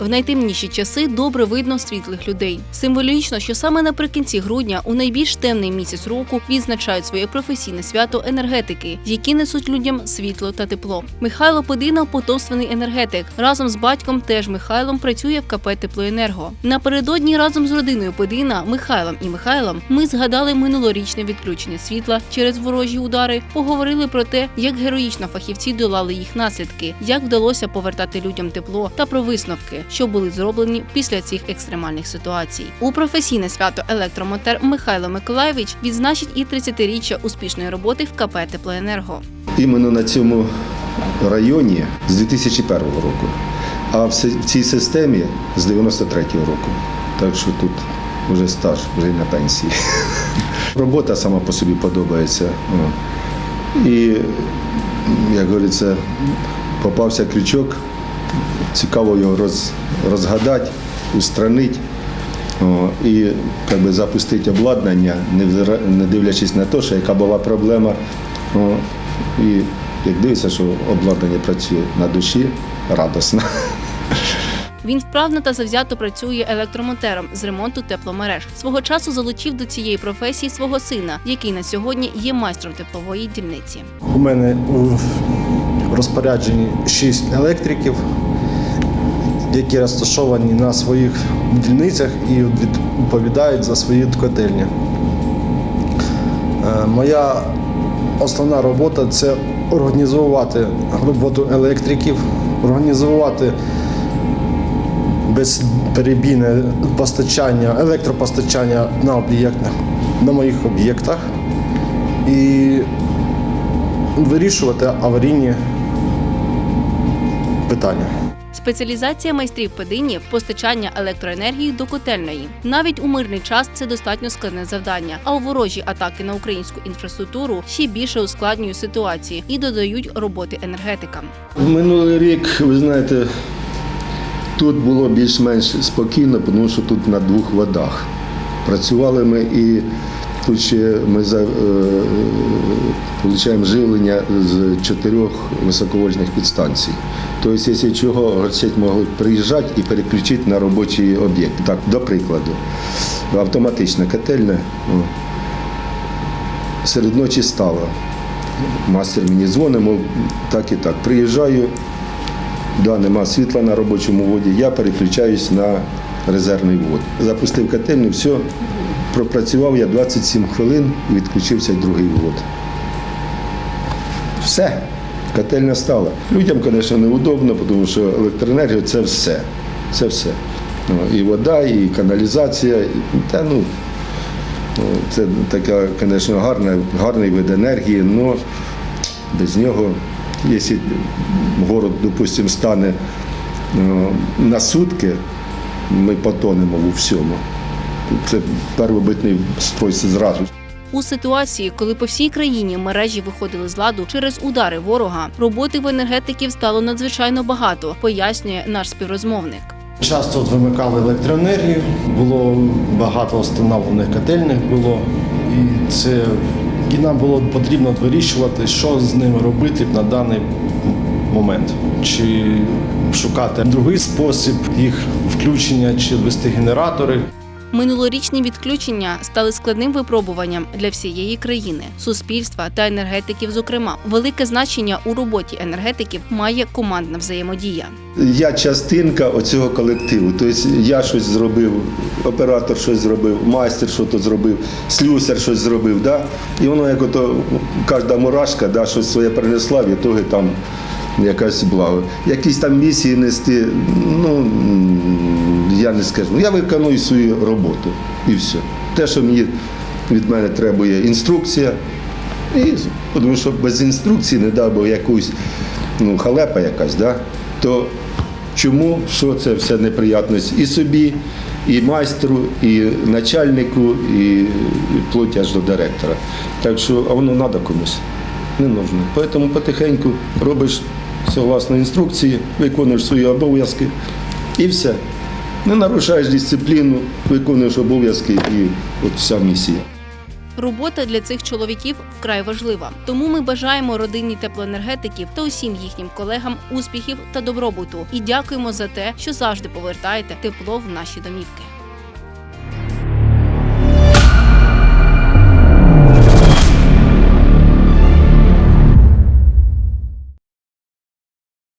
В найтемніші часи добре видно світлих людей. Символічно, що саме наприкінці грудня, у найбільш темний місяць року, відзначають своє професійне свято енергетики, які несуть людям світло та тепло. Михайло Подина потомственний енергетик. Разом з батьком, теж Михайлом, працює в КП Теплоенерго. Напередодні разом з родиною Подина, Михайлом і Михайлом ми згадали минулорічне відключення світла через ворожі удари, поговорили про те, як героїчно фахівці долали їх наслідки, як вдалося повертати людям тепло та про висновки, що були зроблені після цих екстремальних ситуацій. У професійне свято електромотер Михайло Миколаєвич відзначить і 30-річчя успішної роботи в КП Теплоенерго. іменно на цьому районі з 2001 року, а в цій системі з 93-го року. Так що тут вже стаж, вже й на пенсії. Робота сама по собі подобається. І, як говориться, попався крючок, цікаво його роз, розгадати, устранити. О, і як би, запустити обладнання, не, не дивлячись на те, що яка була проблема. О, і як дивишся, що обладнання працює на душі, радосно. Він вправно та завзято працює електромонтером з ремонту тепломереж. Свого часу залучив до цієї професії свого сина, який на сьогодні є майстром теплової дільниці. У мене у розпорядженні шість електриків, які розташовані на своїх дільницях і відповідають за свої котельні. Е, Моя основна робота це організувати роботу електриків, організувати безперебійне постачання, електропостачання на об'єктах, на моїх об'єктах і вирішувати аварійні питання. Спеціалізація майстрів Педині – постачання електроенергії до котельної. Навіть у мирний час це достатньо складне завдання. А у ворожі атаки на українську інфраструктуру ще більше ускладнюють ситуації і додають роботи енергетикам. Минулий рік, ви знаєте, тут було більш-менш спокійно, тому що тут на двох водах. Працювали ми і тут ще ми е, получаємо живлення з чотирьох високовольтних підстанцій. Тобто, якщо чого, горсеть могли приїжджати і переключити на робочий об'єкт. Так, до прикладу, автоматична котельня серед ночі стала. Мастер мені дзвонить, мов так і так. Приїжджаю, да, нема світла на робочому воді, я переключаюсь на резервний вод. Запустив котельню, все, пропрацював я 27 хвилин і відключився другий вод. Все, котельня стала. Людям, звісно, неудобно, тому що електроенергія це все. Це все. Ну, І вода, і каналізація, та ну. Ну, Це така, звісно, гарна, гарний вид енергії, але без нього, якщо город, допустимо, стане ну, на сутки, ми потонемо у всьому. Це первобитний строй зразу. У ситуації, коли по всій країні мережі виходили з ладу через удари ворога, роботи в енергетиків стало надзвичайно багато, пояснює наш співрозмовник. Часто от вимикали електроенергію, було багато встановлених котельних було, і це і нам було потрібно вирішувати, що з ними робити на даний момент. Чи шукати другий спосіб їх включення, чи ввести генератори. Минулорічні відключення стали складним випробуванням для всієї країни, суспільства та енергетиків. Зокрема, велике значення у роботі енергетиків має командна взаємодія. Я частинка оцього колективу. Тобто я щось зробив, оператор щось зробив, майстер щось зробив, слюсар щось зробив. Да? І воно як ото кожна мурашка да, щось своє принесла, в ітоги там якась благо. Якісь там місії нести, ну я не скажу. Я виконую свою роботу і все. Те, що мені від мене требує інструкція. І, тому що без інструкції не дав би якусь ну, халепа якась, да? то чому що це все неприятність і собі, і майстру, і начальнику, і вплоть аж до директора. Так що, а воно треба комусь. Не нужно. Тому потихеньку робиш согласно інструкції, виконуєш свої обов'язки і все. Не нарушаєш дисципліну, виконуєш обов'язки і от вся місія. Робота для цих чоловіків вкрай важлива. Тому ми бажаємо родині теплоенергетиків та усім їхнім колегам успіхів та добробуту і дякуємо за те, що завжди повертаєте тепло в наші домівки.